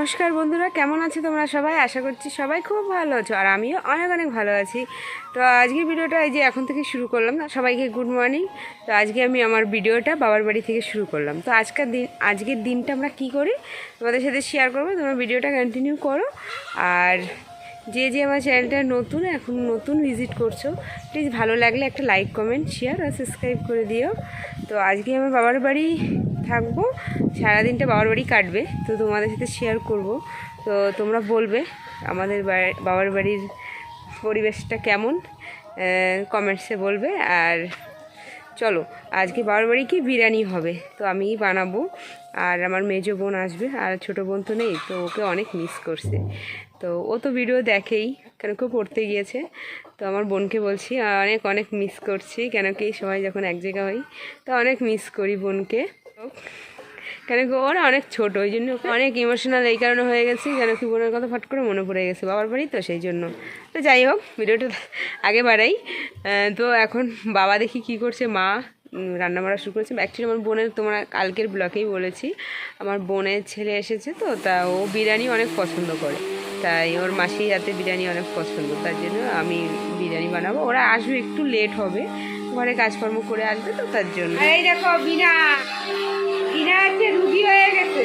নমস্কার বন্ধুরা, কেমন আছো তোমরা সবাই? আশা করছি সবাই খুব ভালো আছো, আর আমিও অনেক অনেক ভালো আছি। তো আজকে ভিডিওটা এই যে এখন থেকে শুরু করলাম না, সবাইকে গুড মর্নিং। তো আজকে আমি আমার ভিডিওটা বাবার বাড়ি থেকে শুরু করলাম। তো আজকের দিন, আজকের দিনটা আমরা কি করি? তোমাদের সাথে শেয়ার করব, তোমরা ভিডিওটা কন্টিনিউ করো। আর যে যে আমার চ্যানেলটা নতুন, এখন নতুন ভিজিট করছ প্লিজ ভালো লাগলে একটা লাইক কমেন্ট শেয়ার আর সাবস্ক্রাইব করে দিও। তো আজকে আমার বাবার বাড়ি থাকব, সারাদিনটা বাবার বাড়ি কাটবে, তো তোমাদের সাথে শেয়ার করব। তো তোমরা বলবে আমাদের বাবার বাড়ির পরিবেশটা কেমন কমেন্টসে বলবে। আর চলো, আজকে বাবার বাড়ি কি বিরিয়ানি হবে, তো আমিই বানাবো। আর আমার মেজো বোন আসবে, আর ছোটো বোন তো নেই, তো ওকে অনেক মিস করছে। তো ও তো ভিডিও দেখেই, কেন কেউ পড়তে গিয়েছে। তো আমার বোনকে বলছি, অনেক অনেক মিস করছি, কেন কি সবাই যখন এক জায়গা হই তো অনেক মিস করি বোনকে। কেন কি ওরা অনেক ছোট, ওই জন্য অনেক ইমোশনাল এই কারণে হয়ে গেছি, কেন কি বোনের কথা ফট করে মনে পড়ে গেছে, বাবার বাড়ি তো সেই জন্য। তো যাই হোক ভিডিওটা আগে বাড়াই। তো এখন বাবা দেখি কি করছে, মা রান্না বাড়া শুরু করেছে। অ্যাকচুয়ালি আমার বোনের তোমরা কালকের ব্লকেই বলেছি। আমার বোনের ছেলে এসেছে তো, তা ও বিরিয়ানি অনেক পছন্দ করে। তাই ওর মাসির হাতে বিরিয়ানি অনেক পছন্দ তার জন্য আমি বিরিয়ানি বানাবো। ওরা আসবে একটু লেট হবে ঘরে কাজকর্ম করে আসবে তো তার জন্য। এই দেখো বিনা। বিনা আছে রুগী হয়ে গেছে।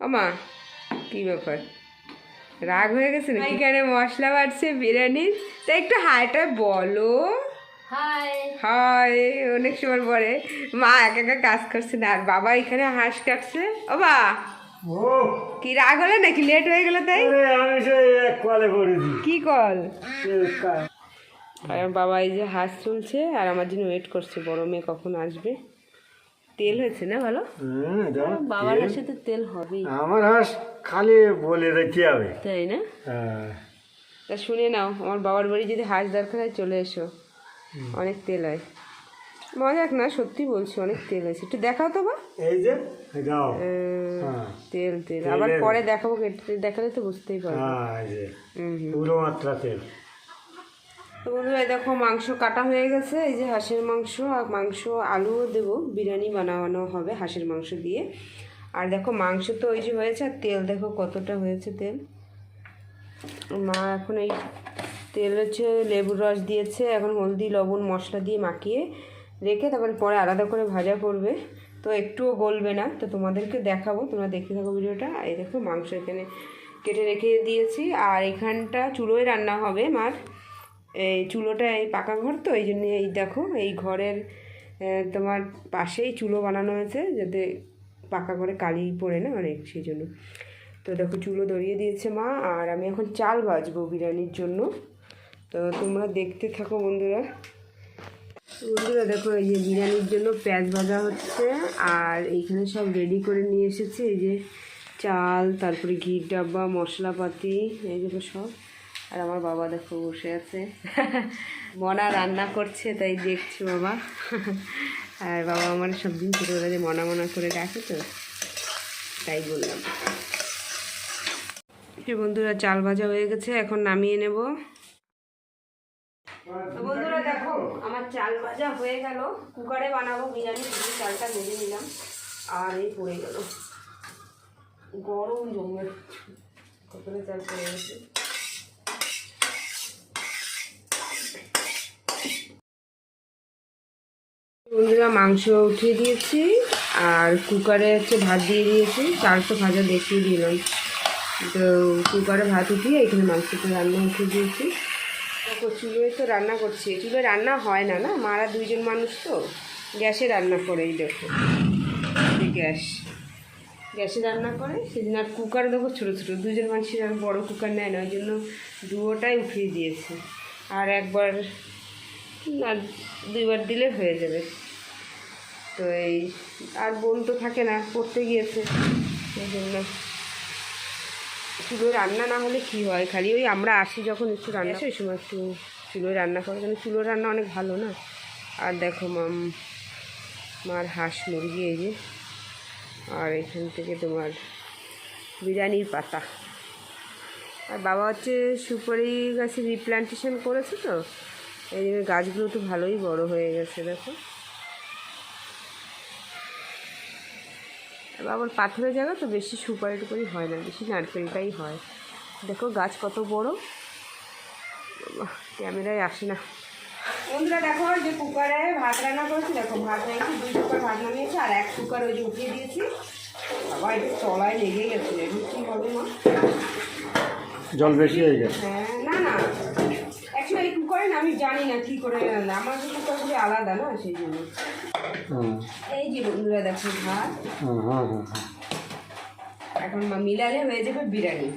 আমা কি ব্যাপার? রাগ হয়ে গেছে না এখানে মশলা বাড়ছে বিরিয়ানির? তা একটু হাইটা বলো। হাই হাই অনেক সময় পরে। মা একা একা কাজ করছে না আর বাবা এখানে হাঁস কাটছে। ও বা ও। কি রাগ হলো নাকি? লেট হয়ে গেল তাই? কি কল? আর আমার বাবা এই যে হাঁস তুলছে আর আমার জন্য ওয়েট করছে। বড় মেয়ে কখন আসবে? তেল হয়েছে না ভালো? দাও। বাবার হাঁসে তো তেল হবেই। আমার হাঁস খালি বলে দিতে হবে। তাই না? হ্যাঁ। তা শুনে নাও আমার বাবার বাড়ি যদি হাঁস দরকার হয় চলে এসো। অনেক তেল হয়। মজাক না সত্যি বলছি অনেক তেল হয়েছে। একটু দেখাও তো বা। এই যে হ্যাঁ। তেল তেল। আবার পরে দেখাবো কেটে দেখালে তো বুঝতেই পারব। হ্যাঁ। পুরো মাত্রা তেল। তো বন্ধুরা দেখো মাংস কাটা হয়ে গেছে। এই যে হাঁসের মাংস আর মাংস আলুও দেবো। বিরিয়ানি বানানো হবে হাঁসের মাংস দিয়ে। আর দেখো মাংস তো ওই যে হয়েছে আর তেল দেখো কতটা হয়েছে তেল। মা এখন এই তেল হচ্ছে লেবুর রস দিয়েছে, এখন হলদি, লবণ, মশলা দিয়ে মাখিয়ে রেখে তারপরে পরে আলাদা করে ভাজা করবে। তো একটুও গলবে না, তো তোমাদেরকে দেখাবো, তোমরা দেখতে থাকো ভিডিওটা। এই দেখো মাংস এখানে কেটে রেখে দিয়েছি, আর এখানটা চুলোয় রান্না হবে মার। এই চুলোটা এই পাকা ঘর তো, এই জন্য এই দেখো, এই ঘরের তোমার পাশেই চুলো বানানো হয়েছে, যাতে পাকা ঘরে কালি পড়ে না অনেক সেই জন্য। তো দেখো চুলো ধরিয়ে দিয়েছে মা, আর আমি এখন চাল বাজবো বিরিয়ানির জন্য। তো তোমরা দেখতে থাকো বন্ধুরা। বন্ধুরা দেখো, এই যে বিরিয়ানির জন্য পেঁয়াজ ভাজা হচ্ছে, আর এইখানে সব রেডি করে নিয়ে এসেছে। এই যে চাল, তারপরে ঘির ডাব্বা, মশলাপাতি, এই দেখো সব। আর আমার বাবা দেখো বসে আছে। মনা রান্না করছে, তাই দেখছি বাবা। আর বাবা আমার সব দিন ছোটোবেলাতে মনা মনা করে ডাকে তো, তাই বললাম। বন্ধুরা, চাল ভাজা হয়ে গেছে, এখন নামিয়ে নেব। তো বন্ধুরা দেখো আমার চাল ভাজা হয়ে গেল। কুকারে বানাবো বিরিয়ানি শুধু চালটা ভেজে নিলাম। আর এই পড়ে গেল। গরম জমে। কতটা চাল পড়ে গেছে। বন্ধুরা মাংস উঠিয়ে দিয়েছি আর কুকারে হচ্ছে ভাত দিয়ে দিয়েছি। চাল তো ভাজা দেখিয়ে দিলাম। তো কুকারে ভাত উঠিয়ে এখানে মাংসটা রান্না উঠিয়ে দিয়েছি। দেখো, চুলোয় তো রান্না করছি। চুলোয় রান্না হয় না না? মারা দুইজন মানুষ তো। গ্যাসে রান্না করে এই দেখো। গ্যাস। গ্যাসে রান্না করে, সেদিন আর কুকার দেখো ছোটো ছোটো। দুজন মানুষের আর বড়ো কুকার নেয় না, ওই জন্য দুটোটাই উঠিয়ে দিয়েছে। আর একবার না দুইবার দিলে হয়ে যাবে। তো এই, আর বোন তো থাকে না, পড়তে গিয়েছে। এই জন্য চুলোয় রান্না না হলে কি হয়? খালি ওই আমরা আসি যখন একটু রান্না সেই সময় একটু চুলোয় রান্না করে কারণ চুলোর রান্না অনেক ভালো না? আর দেখো মাম মার হাঁস মুরগি এই যে আর এখান থেকে তোমার বিরিয়ানির পাতা। আর বাবা হচ্ছে সুপারি গাছের রিপ্লান্টেশন করেছে তো এই জন্য গাছগুলো তো ভালোই বড় হয়ে গেছে দেখো। আবার পাথরের জায়গা তো বেশি সুপারি টুপারি হয় না বেশি নারকেলটাই হয়। দেখো গাছ কত বড়। ক্যামেরায় আসে না। বন্ধুরা দেখো যে কুকারে ভাত রান্না করেছি দেখো ভাত রেখেছি দুই কুকার ভাত নামিয়েছি আর এক কুকার ওই যে উঠিয়ে দিয়েছি। আবার একটু চলায় লেগে গেছে কী হবে মা। জল বেশি হয়ে গেছে। হ্যাঁ না না অ্যাকচুয়ালি এই কুকারে না আমি জানি না কী করে আমার কুকারগুলি আলাদা না সেই জন্য এই যে বন্ধুরা দেখো ভাত। এখন মিলালে হয়ে যাবে বিরিয়ানি।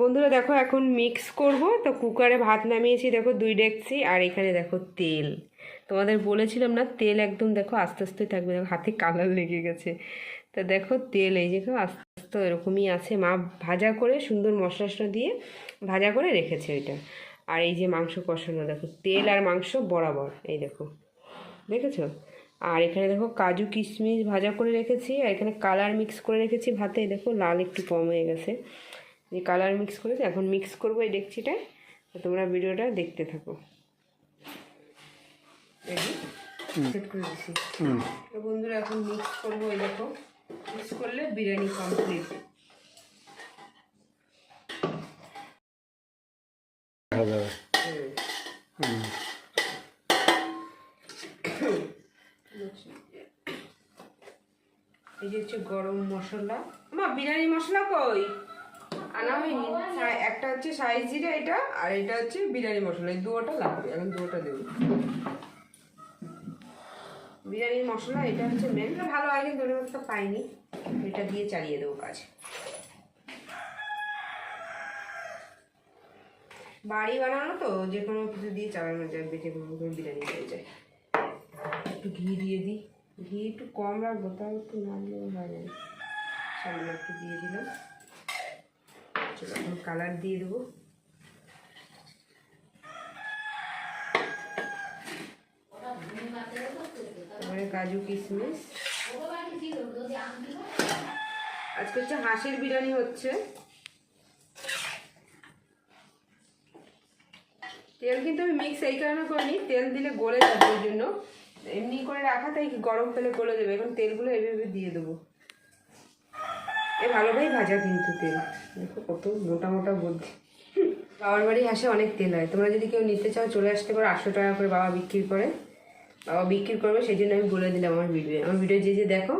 বন্ধুরা দেখো এখন মিক্স করব। তো কুকারে ভাত নামিয়েছি দেখো দুই ডেকছি আর এখানে দেখো তেল। তোমাদের বলেছিলাম না তেল একদম দেখো আস্তে আস্তে থাকবে। দেখো হাতে কালার লেগে গেছে। তো দেখো তেল এই যে আস্তে আস্তে এরকমই আছে। মা ভাজা করে সুন্দর মশলা দিয়ে ভাজা করে রেখেছে ওইটা আর এই যে মাংস কষানো দেখো তেল আর মাংস বরাবর এই দেখো। দেখেছ? আর এখানে দেখো কাজু কিশমিশ ভাজা করে রেখেছি আর এখানে কালার মিক্স করে রেখেছি ভাতে। দেখো লাল একটু কম হয়ে গেছে। যে কালার মিক্স করেছি এখন মিক্স করব এই ডেকচিটায় তো তোমরা ভিডিওটা দেখতে থাকো। করে তো বন্ধুরা এখন মিক্স করব এই দেখো। করলে বিরিয়ানি কমপ্লিট এই যে হচ্ছে গরম মশলা। মা, বিরিয়ানি মশলা কই? একটা হচ্ছে সাইজ জিরা এটা, আর এটা হচ্ছে বিরিয়ানি মশলা। এই দুটোটা লাগবে এখন দুটোটা দেবো। বিরিয়ানির মশলা, এটা হচ্ছে মেন ভালো আগে ধরে মতো পাইনি। এটা দিয়ে চালিয়ে দেবো কাজ। বাড়ি বানানো তো, যে কোনো কিছু দিয়ে চালানো যায়, বেটে বিরিয়ানি হয়ে যায়। একটু ঘি দিয়ে দিই। ঘি একটু কম রাখব, তাও একটু না দিলেও হয় না। সামনে একটু দিয়ে দিলাম। কালার দিয়ে দেবো। তারপরে কাজু কিশমিশ। আজকে হচ্ছে হাঁসের বিরিয়ানি হচ্ছে। তেল কিন্তু আমি মিক্স এই কারণে করিনি, তেল দিলে গলে যাবে ওই জন্য। এমনি করে রাখা, তাই গরম তেলে গলে যাবে। এখন তেলগুলো এভাবে দিয়ে দেবো। এ ভালোভাবেই ভাজা কিন্তু তেল। দেখো কত মোটা মোটা বুদ্ধি। বাবার বাড়ি হাসে অনেক তেল হয়। তোমরা যদি কেউ নিতে চাও, চলে আসতে পারো। আটশো টাকা করে বাবা বিক্রি করে। বাবা বিক্রি করবে সেই জন্য আমি বলে দিলাম আমার ভিডিও। আমার ভিডিও যে যে দেখো,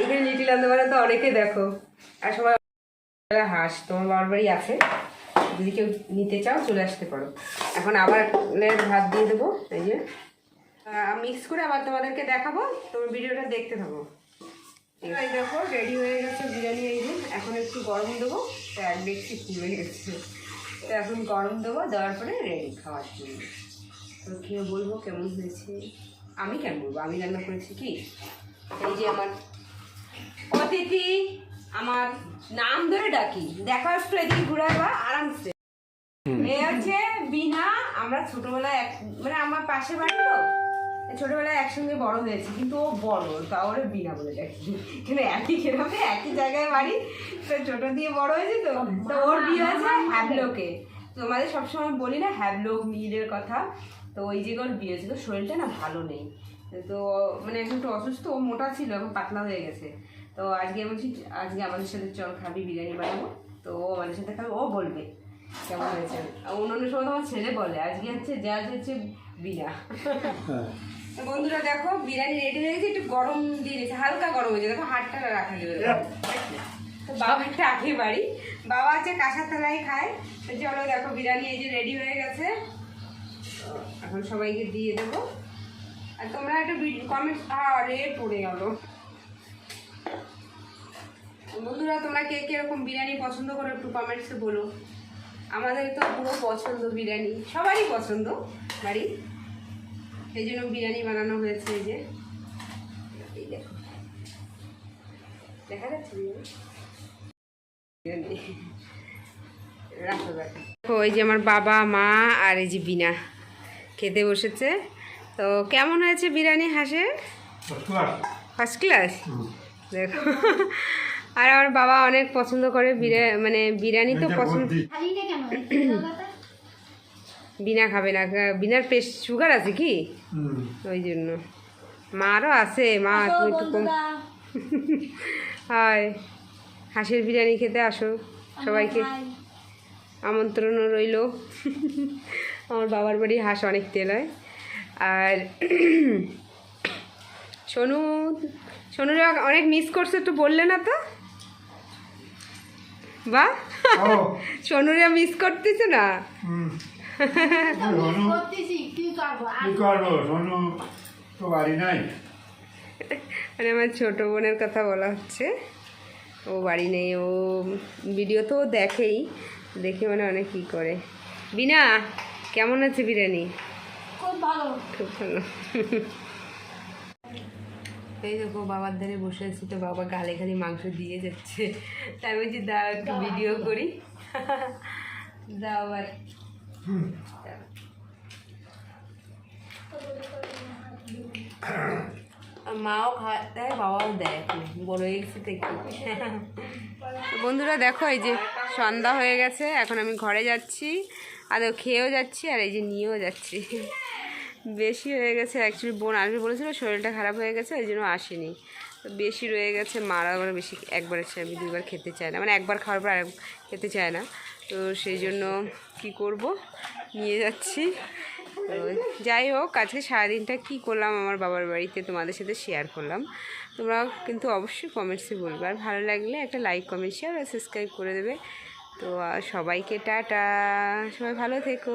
এইখানে লিটিল আন্দামানে তো অনেকে দেখো। আর সবাই হাঁস, তোমার বাবার বাড়ি আছে। যদি কেউ নিতে চাও, চলে আসতে পারো। এখন আবার ভাত দিয়ে দেবো, এই যে। মিক্স করে আবার তোমাদেরকে দেখাবো, তোমার ভিডিওটা দেখতে থাকো। এই দেখো রেডি হয়ে গেছে বিরিয়ানি, এই যে। এখন একটু গরম দেবো, তো এক ডেকচি ফুলে গেছে। তো এখন গরম দেবো, দেওয়ার পরে রেডি খাওয়ার জন্য। তো কেউ বলব কেমন হয়েছে? আমি কেন বলব? আমি রান্না করেছি কি? এই যে আমার অতিথি আমার নাম ধরে ডাকি। দেখা একটু এদিকে ঘুরে বা আরামসে। এ হচ্ছে বিনা আমরা ছোটবেলায় এক মানে আমার পাশে বাড়ি তো ছোটবেলায় একসঙ্গে বড় হয়েছে কিন্তু ও বড় তা ওরে বিনা বলে ডাকি। কিন্তু একই গ্রামে একই জায়গায় বাড়ি তো ছোট দিয়ে বড় হয়েছে তো তো ওর বিয়ে হয়েছে হ্যাবলোকে তোমাদের সবসময় বলি না হ্যাবলোক মিলের কথা। তো ওই যে ওর বিয়ে তো শরীরটা না ভালো নেই। তো মানে এখন একটু অসুস্থ ও মোটা ছিল এখন পাতলা হয়ে গেছে। তো আজকে বলছি আজকে আমাদের সাথে চল খাবি বিরিয়ানি বানাবো। তো ও আমাদের সাথে খাবে ও বলবে কেমন হয়েছে। অন্যান্য সময় তোমার ছেলে বলে আজকে হচ্ছে যা হচ্ছে বিনা। হ্যাঁ। বন্ধুরা দেখো বিরিয়ানি রেডি হয়ে গেছে একটু গরম দিয়ে দিয়েছে হালকা গরম হয়েছে। দেখো হাতটা রাখা যাবে তো বাবাটা আগে বাড়ি। বাবা হচ্ছে কাঁসার তলায় খায়। তো চলো দেখো বিরিয়ানি এই যে রেডি হয়ে গেছে। এখন সবাইকে দিয়ে দেবো। আর তোমরা একটা কমেন্ট আরে পড়ে গেল। বন্ধুরা তোমরা কে কীরকম বিরিয়ানি পছন্দ করো একটু কমেন্টসে বলো। আমাদের তো পুরো পছন্দ বিরিয়ানি সবারই পছন্দ বাড়ি। সেই জন্য বিরিয়ানি বানানো হয়েছে এই যে। দেখো। যাচ্ছে রাখো দেখো, ওই যে আমার বাবা মা আর এই যে বিনা। খেতে বসেছে। তো কেমন হয়েছে বিরিয়ানি হাঁসের? ফার্স্ট ক্লাস দেখো। আর আমার বাবা অনেক পছন্দ করে বিরিয়ানি মানে বিরিয়ানি তো পছন্দ বিনা খাবে না বিনার পেস্ট সুগার আছে কি? ওই জন্য। মারও আছে। মা তুমি একটু কম। হয়। হাঁসের বিরিয়ানি খেতে আসো। সবাইকে আমন্ত্রণও রইল। আমার বাবার বাড়ি হাঁস অনেক তেল হয় আর সোনু সোনুরা অনেক মিস করছে একটু বললে না তো? বা? সোনুরা মিস করতেছে না? মানে আমার ছোটো বোনের কথা বলা হচ্ছে। ও বাড়ি নেই ও ভিডিও তো দেখেই। দেখে মানে অনেক কী করে। বিনা কেমন আছে বিরিয়ানি? খুব ভালো। খুব ভালো। এই দেখো বাবার ধারে বসে আছি তো বাবা গালে খালি মাংস দিয়ে যাচ্ছে। তাই বলছি দাও একটু ভিডিও করি। দাও আবার। মাও খাওয়া দেয় বাবাও দেয় বড় গেছে তো বন্ধুরা দেখো এই যে সন্ধ্যা হয়ে গেছে এখন আমি ঘরে যাচ্ছি। আর খেয়েও যাচ্ছি, আর এই যে নিয়েও যাচ্ছি। বেশি হয়ে গেছে অ্যাকচুয়ালি বোন আসবে বলেছিল, শরীরটা খারাপ হয়ে গেছে, ওই জন্য আসেনি। তো বেশি রয়ে গেছে, মারা আবার বেশি, একবারে সে আমি দুইবার খেতে চায় না। মানে একবার খাওয়ার পর আর খেতে চায় না। তো সেই জন্য কি করব? নিয়ে যাচ্ছি। তো যাই হোক, আজকে সারাদিনটা কী করলাম আমার বাবার বাড়িতে তোমাদের সাথে শেয়ার করলাম। তোমরা কিন্তু অবশ্যই কমেন্টসে বলবে। আর ভালো লাগলে একটা লাইক কমেন্ট শেয়ার আর সাবস্ক্রাইব করে দেবে। তো সবাইকে টাটা। সবাই ভালো থেকো।